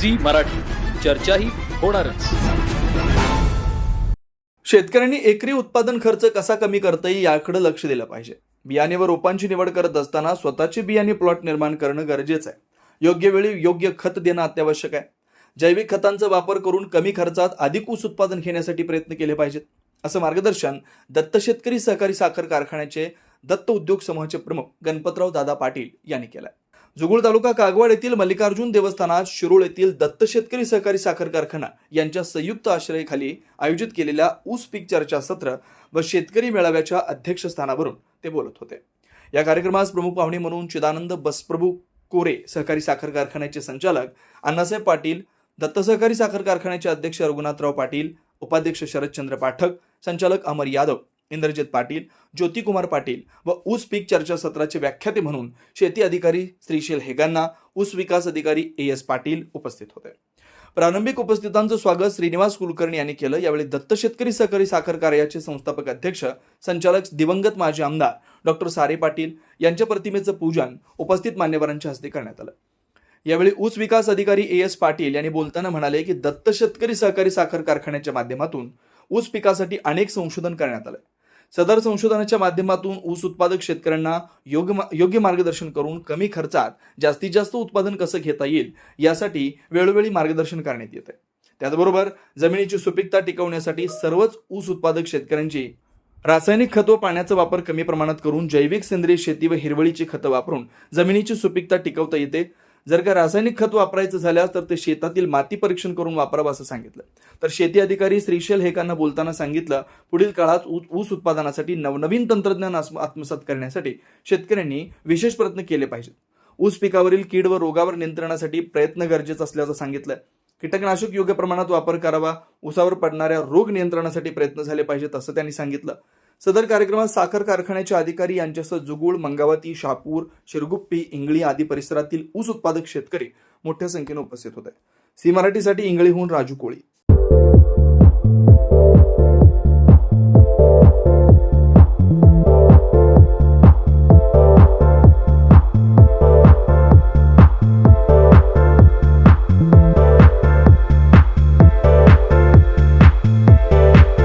Zee Marathi. चर्चाही होणारच. शेतकऱ्यांनी एकरी उत्पादन खर्च कसा कमी करता येईल याकडे लक्ष दिलं पाहिजे. बियाणे व रोपांची निवड करत असताना स्वतःचे बियाणे प्लॉट निर्माण करणं गरजेचं आहे. योग्य वेळी योग्य खत देणं अत्यावश्यक आहे. जैविक खतांचा वापर करून कमी खर्चात अधिक ऊस उत्पादन घेण्यासाठी प्रयत्न केले पाहिजेत. असं मार्गदर्शन दत्त शेतकरी सहकारी साखर कारखान्याचे दत्त उद्योग समूहाचे प्रमुख गणपतराव दादा पाटील यांनी केलंय. जुगुळ तालुका कागवाड येथील मल्लिकार्जुन देवस्थानात शिरूळ येथील दत्त शेतकरी सहकारी साखर कारखाना यांच्या संयुक्त आश्रयाखाली आयोजित केलेल्या ऊस पीक चर्चा सत्र व शेतकरी मेळाव्याच्या अध्यक्षस्थानावरून ते बोलत होते. या कार्यक्रमास प्रमुख पाहुणे म्हणून चिदानंद बसप्रभू कोरे सहकारी साखर कारखान्याचे संचालक अण्णासाहेब पाटील दत्त सहकारी साखर कारखान्याचे अध्यक्ष रघुनाथराव पाटील उपाध्यक्ष शरदचंद्र पाठक संचालक अमर यादव इंद्रजित पाटील ज्योतिकुमार पाटील व ऊस पीक चर्चा सत्राचे व्याख्याते म्हणून शेती अधिकारी श्रीशेल हेगांना ऊस विकास अधिकारी ए एस पाटील उपस्थित होते. प्रारंभिक उपस्थितांचं स्वागत श्रीनिवास कुलकर्णी यांनी केलं. यावेळी दत्त शेतकरी सहकारी साखर कार्याचे संस्थापक अध्यक्ष संचालक दिवंगत माजी आमदार डॉक्टर सारे पाटील यांच्या प्रतिमेचं पूजन उपस्थित मान्यवरांच्या हस्ते करण्यात आलं. यावेळी ऊस विकास अधिकारी ए एस पाटील यांनी बोलताना म्हणाले की दत्त शेतकरी सहकारी साखर कारखान्याच्या माध्यमातून ऊस पिकासाठी अनेक संशोधन करण्यात आलं. सदर संशोधनाच्या माध्यमातून ऊस उत्पादक शेतकऱ्यांना योग्य मा- योग्य मार्गदर्शन करून कमी खर्चात जास्तीत जास्त उत्पादन कसं घेता येईल यासाठी वेळोवेळी मार्गदर्शन करण्यात येते त्याचबरोबर जमिनीची सुपीकता टिकवण्यासाठी सर्वच ऊस उत्पादक शेतकऱ्यांची रासायनिक खत व पाण्याचा वापर कमी प्रमाणात करून जैविक सेंद्रिय शेती व हिरवळीची खतं वापरून जमिनीची सुपीकता टिकवता येते जर का रासायनिक खत वापरायचं झाल्यास तर ते शेतातील माती परीक्षण करून वापरावं असं सांगितलं. तर शेती अधिकारी श्रीशैल हेकांना बोलताना सांगितलं पुढील काळात ऊस ऊस उत्पादनासाठी नवनवीन तंत्रज्ञान आत्मसात करण्यासाठी शेतकऱ्यांनी विशेष प्रयत्न केले पाहिजेत. ऊस पिकावरील कीड व रोगावर नियंत्रणासाठी प्रयत्न गरजेचा असल्याचं सांगितलं. कीटकनाशक योग्य प्रमाणात वापर करावा ऊसावर पडणाऱ्या रोग नियंत्रणासाठी प्रयत्न झाले पाहिजेत असं त्यांनी सांगितलं. सदर कार्यक्रमात साखर कारखान्याचे अधिकारी यांच्यासह जुगुळ मंगावती शापूर शिरगुप्पी इंगळी आदी परिसरातील ऊस उत्पादक शेतकरी मोठ्या संख्येने उपस्थित होते. सी मराठीसाठी इंगळीहून राजू कोळी.